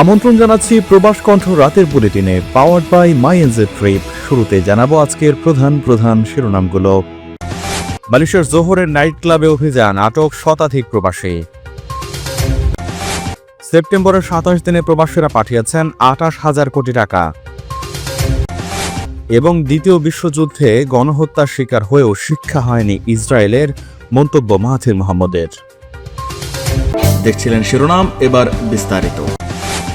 আমন্ত্রণ জানাচ্ছি প্রবাস কণ্ঠ রাতের বুলেটিনে powered by my NJ trip শুরুতে জানাব আজকের প্রধান প্রধান শিরোনামগুলো। মালয়েশিয়ার জোহরের নাইট ক্লাবে অভিযান, আটক শতাধিক প্রবাসী। সেপ্টেম্বরের সাতাশ দিনে প্রবাসীরা পাঠিয়েছেন আটাশ হাজার কোটি টাকা। এবং দ্বিতীয় বিশ্বযুদ্ধে গণহত্যার শিকার হয়েও শিক্ষা হয়নি ইসরায়েলের মন্তব্য মাহাথির মোহাম্মদের। দেখছিলেন শিরোনাম, এবার বিস্তারিত।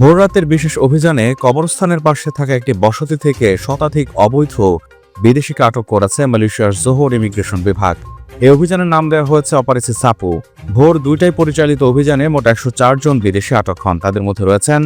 ভোররাতের বিশেষ অভিযানে কবরস্থানের পাশে থাকা একটি বসতি থেকে শতাধিক অবৈধ বিদেশিকে আটক করেছে মালয়েশিয়ার জোহর ইমিগ্রেশন বিভাগ। এই অভিযানের নাম দেওয়া হয়েছে অপারেশন সাপু। ভোর দুইটায় পরিচালিত অভিযানে মোট একশো জন বিদেশি আটক হন। তাদের মধ্যে রয়েছেন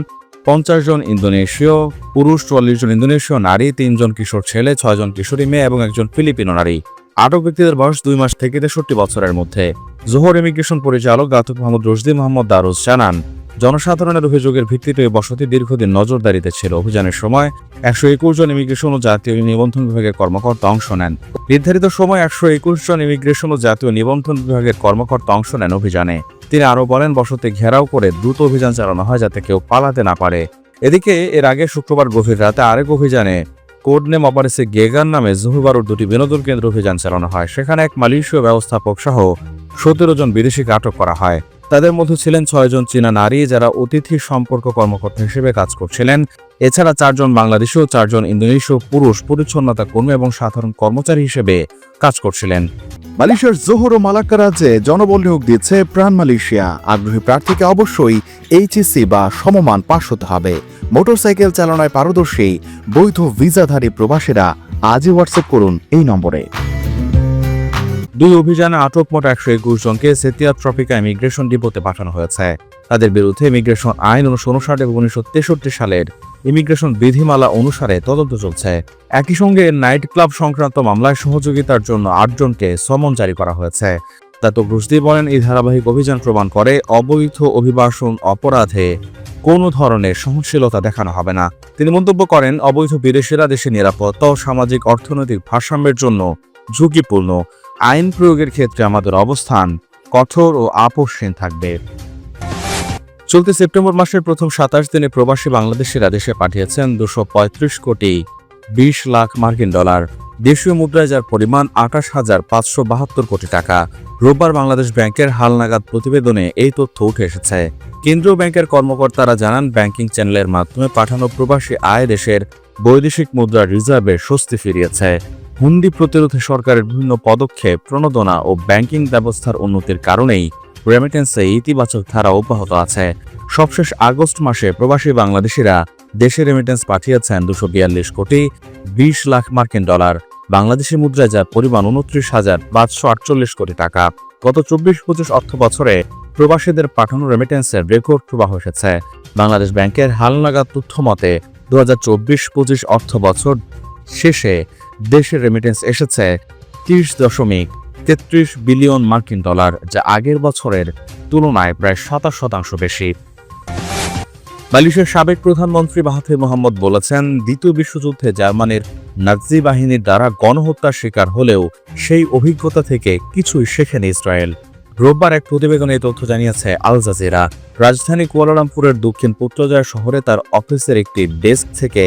পঞ্চাশ জন ইন্দোনেশীয়, পুরুষ চুয়াল্লিশ জন ইন্দোনেশীয় নারী তিনজন কিশোর ছেলে ছয়জন কিশোরী মেয়ে এবং একজন ফিলিপিনো নারী। আটক ব্যক্তিদের বয়স দুই মাস থেকে তেষট্টি বছরের মধ্যে। জোহর ইমিগ্রেশন পরিচালক গাতুক মোহাম্মদ রশদি মোহাম্মদ দারুস জানান জনসাধারণের অভিযোগের ভিত্তিতে বসতি দীর্ঘদিন নজরদারিতে ছিল। অভিযানের সময় একশো একুশ জন ইমিগ্রেশন ও জাতীয় নিবন্ধন বিভাগের কর্মকর্তা অংশ নেন। নির্ধারিত সময় একশো একুশ জন ইমিগ্রেশন ও জাতীয় নিবন্ধন বিভাগের কর্মকর্তা অংশ নেন অভিযানে। তিনি আরও বলেন, বসতি ঘেরাও করে দ্রুত অভিযান চালানো হয় যাতে কেউ পালাতে না পারে। এদিকে, এর আগে শুক্রবার গভীর রাতে আরেক অভিযানে কোড নেম অপারেসে গেগান নামে জহুবারুর দুটি বিনোদন কেন্দ্র অভিযান চালানো হয়। সেখানে এক মালয়েশীয় ব্যবস্থাপক সহ সতেরো জন বিদেশিকে আটক করা হয়। তাদের মধ্যে ছিলেন ছয়জন চীনা নারী যারা অতিথি সম্পর্ক কর্মকর্তা হিসেবে কাজ করছিলেন। এছাড়া চারজন বাংলাদেশি ও চারজন ইন্দোনেশীয় পুরুষ পরিচ্ছন্নতা কর্মী এবং সাধারণ কর্মচারী হিসেবে কাজ করছিলেন। মালয়েশিয়ার জোহর ও মালাক্কা রাজ্যে জনবল নিয়োগ দিচ্ছে প্রাণ মালয়েশিয়া। আগ্রহী প্রার্থীকে অবশ্যই এইচএসসি বা সমমান পাশ হতে হবে। মোটরসাইকেল চালনায় পারদর্শী, বৈধ ভিসাধারী প্রবাসীরা আজই হোয়াটসঅ্যাপ করুন এই নম্বরে। দুই অভিযানে আটক মোট একশো একুশ জনকে সেতিয়া ট্রপিকা ইমিগ্রেশন ডিপোতে পাঠানো হয়েছে। তাদের বিরুদ্ধে ইমিগ্রেশন আইন উনিশশো উনষাট এবং উনিশশো তেষট্টি সালের ইমিগ্রেশন বিধিমালা অনুসারে তদন্ত চলছে। একই সঙ্গে নাইট ক্লাব সংক্রান্ত মামলায় সহযোগিতার জন্য আটজনকে সমন জারি করা হয়েছে। দাতক রুশদি বলেন, এই ধারাবাহিক অভিযান প্রমাণ করে অবৈধ অভিবাসন অপরাধে কোনো ধরনের সহনশীলতা দেখানো হবে না। তিনি মন্তব্য করেন, অবৈধ বিদেশিরা দেশের নিরাপত্তা ও সামাজিক অর্থনৈতিক ভারসাম্যের জন্য ঝুঁকিপূর্ণ। আইন প্রয়োগের ক্ষেত্রে আমাদের অবস্থান কঠোর ও আপোষহীন থাকবে। চলতি সেপ্টেম্বর মাসের প্রথম সাতাশ দিনে প্রবাসী বাংলাদেশিরা দেশে পাঠিয়েছেন দুশো কোটি বিশ লাখ মার্কিন ডলার। দেশীয় মুদ্রায় যার পরিমাণ আঠাশ হাজার পাঁচশো বাহাত্তর কোটি টাকা। রোববার বাংলাদেশ ব্যাংকের হালনাগাদ প্রতিবেদনে এই তথ্য উঠে এসেছে। কেন্দ্রীয় ব্যাংকের কর্মকর্তারা জানান, ব্যাংকিং চ্যানেলের মাধ্যমে পাঠানো প্রবাসী আয় দেশের বৈদেশিক মুদ্রার রিজার্ভে স্বস্তি ফিরিয়েছে। হুন্ডি প্রতিরোধে সরকারের বিভিন্ন পদক্ষেপ, প্রণোদনা ও ব্যাংকিং ব্যবস্থার উন্নতির কারণেই রেমিটেন্সে ইতিবাচক ধারা অব্যাহত আছে। সবশেষ আগস্ট মাসে প্রবাসী বাংলাদেশিরা দেশে রেমিটেন্স পাঠিয়েছেন দুশো বিয়াল্লিশ কোটি বিশ লাখ মার্কিন ডলার। বাংলাদেশি মুদ্রায় যার পরিমাণ উনত্রিশ হাজার পাঁচশো আটচল্লিশ কোটি টাকা। গত চব্বিশ পঁচিশ অর্থ বছরে প্রবাসীদের পাঠানো রেমিটেন্সের রেকর্ড প্রবাহ এসেছে। বাংলাদেশ ব্যাংকের হালনাগাদ তথ্য মতে দু হাজার চব্বিশ পঁচিশ অর্থ বছর শেষে দেশের রেমিটেন্স এসেছে তিরিশ দশমিক তেত্রিশ বিলিয়ন মার্কিন ডলার, যা আগের বছরের তুলনায় প্রায় সাতাশ শতাংশ বেশি। মালয়েশিয়ার সাবেক প্রধানমন্ত্রী মাহাথির মোহাম্মদ বলেছেন, দ্বিতীয় বিশ্বযুদ্ধে জার্মানির নাজি বাহিনীর দ্বারা গণহত্যার শিকার হলেও সেই অভিজ্ঞতা থেকে কিছুই শেখেনি ইসরায়েল। রোববার এক প্রতিবেদনে তথ্য জানিয়েছে আল জাজিরা। রাজধানী কুয়ালালামপুরের দক্ষিণ পুত্রজয় শহরে তার অফিসের একটি ডেস্ক থেকে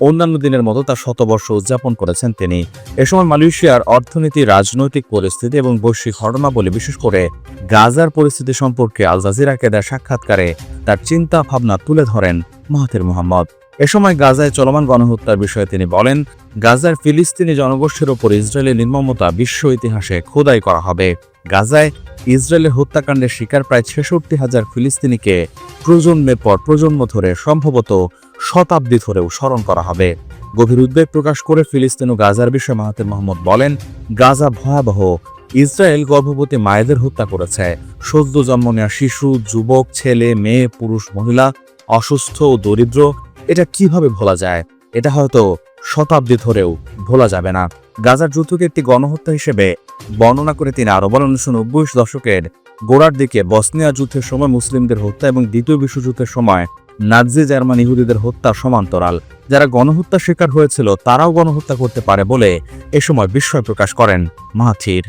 অন্যান্য দিনের মতো তার শতবর্ষ উদযাপন করেছেন তিনি। এ সময় মালয়েশিয়ার অর্থনীতি, রাজনৈতিক পরিস্থিতি এবং বৈশ্বিক ঘটনাবলী বিশেষ করে গাজার পরিস্থিতি সম্পর্কে আল জাজিরাকে দেওয়া সাক্ষাৎকারে তার চিন্তা ভাবনা তুলে ধরেন মাহাথির মোহাম্মদ। এ সময় গাজায় চলমান গণহত্যার বিষয়ে তিনি বলেন, গাজার ফিলিস্তিনি জনগোষ্ঠীর ওপর ইসরায়েলের নির্মমতা বিশ্ব ইতিহাসে খোদাই করা হবে। গাজায় ইসরায়েলের হত্যাকাণ্ডের শিকার প্রায় ছেষট্টি হাজার ফিলিস্তিনিকে প্রজন্মের পর প্রজন্ম ধরে সম্ভবত শতাব্দী ধরেও স্মরণ করা হবে। গভীর উদ্বেগ প্রকাশ করে ফিলিস্তিন ও গাজার বিষয়ে মাহাতির মোহাম্মদ বলেন, গাজা ভয়াবহ। ইসরায়েল গর্ভবতী মায়েদের হত্যা করেছে। সদ্য জন্ম নেওয়া শিশু, যুবক, ছেলে, মেয়ে, পুরুষ, মহিলা, অসুস্থ ও দরিদ্র, এটা কীভাবে ভোলা যায়? এটা হয়তো শতাব্দী ধরেও ভোলা যাবে না। গাজার যুদ্ধকে একটি গণহত্যা হিসেবে বর্ণনা করে তিনি আরও বলেন, উনিশশো নব্বই দশকের গোড়ার দিকে বসনিয়া যুদ্ধের সময় মুসলিমদের হত্যা এবং দ্বিতীয় বিশ্বযুদ্ধের সময় নাজি জার্মান ইহুদিদের হত্যা সমান্তরাল। যারা গণহত্যার শিকার হয়েছিল, তারাও গণহত্যা করতে পারে বলে এ সময় বিস্ময় প্রকাশ করেন মাহাথির।